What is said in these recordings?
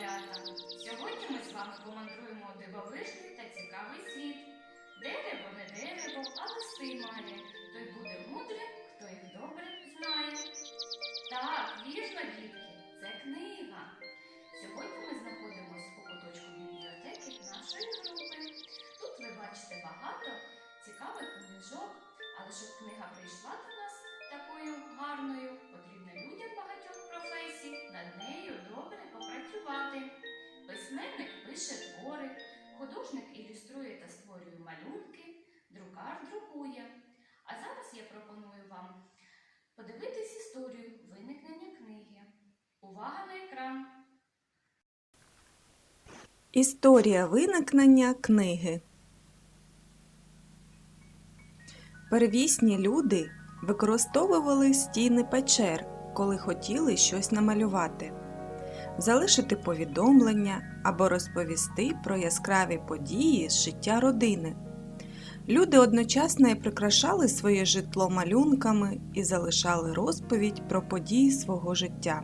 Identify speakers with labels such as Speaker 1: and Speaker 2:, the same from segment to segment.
Speaker 1: малята! Сьогодні ми з вами помандруємо дивовижний та цікавий світ. Дерево не дерево, а листи має, той буде мудрий. Подивитись історію виникнення книги. Увага на екран!
Speaker 2: Історія виникнення книги. Первісні люди використовували стіни печер, коли хотіли щось намалювати, залишити повідомлення або розповісти про яскраві події з життя родини. Люди одночасно і прикрашали своє житло малюнками і залишали розповідь про події свого життя.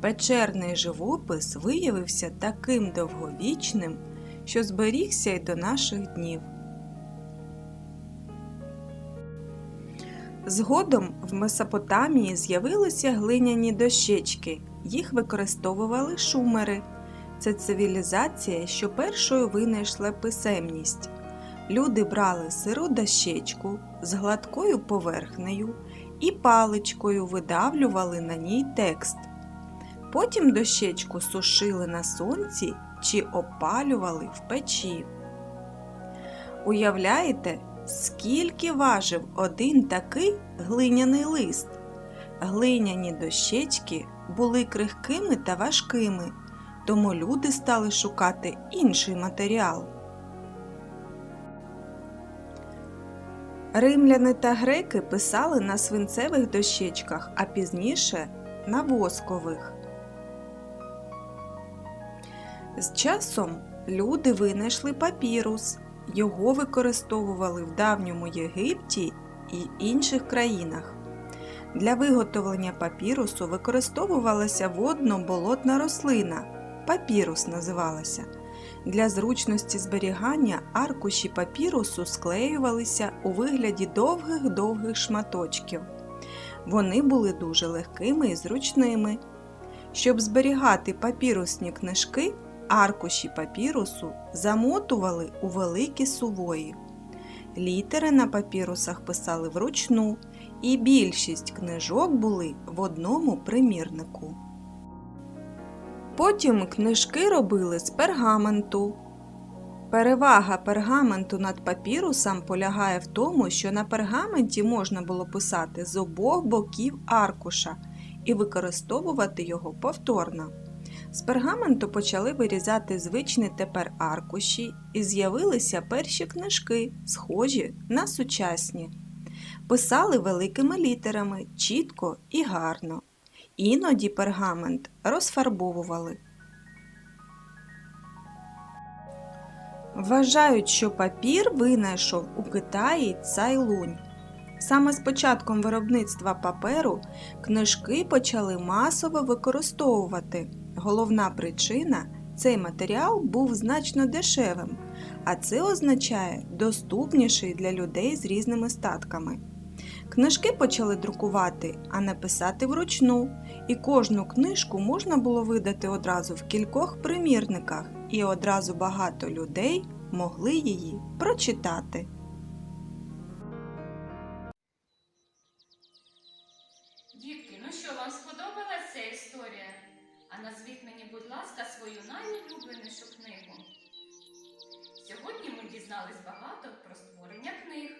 Speaker 2: Печерний живопис виявився таким довговічним, що зберігся й до наших днів. Згодом в Месопотамії з'явилися глиняні дощечки. Їх використовували шумери. Це цивілізація, що першою винайшла писемність. Люди брали сиру дощечку з гладкою поверхнею і паличкою видавлювали на ній текст. Потім дощечку сушили на сонці чи опалювали в печі. Уявляєте, скільки важив один такий глиняний лист? Глиняні дощечки були крихкими та важкими, тому люди стали шукати інший матеріал. Римляни та греки писали на свинцевих дощечках, а пізніше на воскових. З часом люди винайшли папірус. Його використовували в давньому Єгипті і інших країнах. Для виготовлення папірусу використовувалася водно-болотна рослина. Папірус називалася. Для зручності зберігання аркуші папірусу склеювалися у вигляді довгих-довгих шматочків. Вони були дуже легкими і зручними. Щоб зберігати папірусні книжки, аркуші папірусу замотували у великі сувої. Літери на папірусах писали вручну, і більшість книжок були в одному примірнику. Потім книжки робили з пергаменту. Перевага пергаменту над папірусом полягає в тому, що на пергаменті можна було писати з обох боків аркуша і використовувати його повторно. З пергаменту почали вирізати звичні тепер аркуші і з'явилися перші книжки, схожі на сучасні. Писали великими літерами, чітко і гарно. Іноді пергамент розфарбовували. Вважають, що папір винайшов у Китаї Цайлунь. Саме з початком виробництва паперу книжки почали масово використовувати. Головна причина цей матеріал був значно дешевим, а це означає доступніший для людей з різними статками. Книжки почали друкувати, а не писати вручну, і кожну книжку можна було видати одразу в кількох примірниках, і одразу багато людей могли її прочитати.
Speaker 1: Дітки, ну що, вам сподобалася ця історія? А назвіть мені, будь ласка, свою найулюбленішу книгу. Сьогодні ми дізнались багато про створення книг,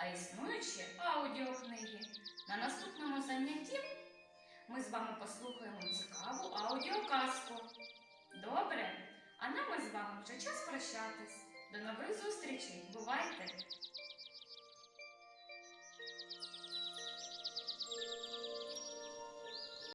Speaker 1: а існують ще аудіокниги ми з вами послухаємо цікаву аудіоказку. Добре? А нам із вами вже час прощатись. До нових зустрічей. Бувайте!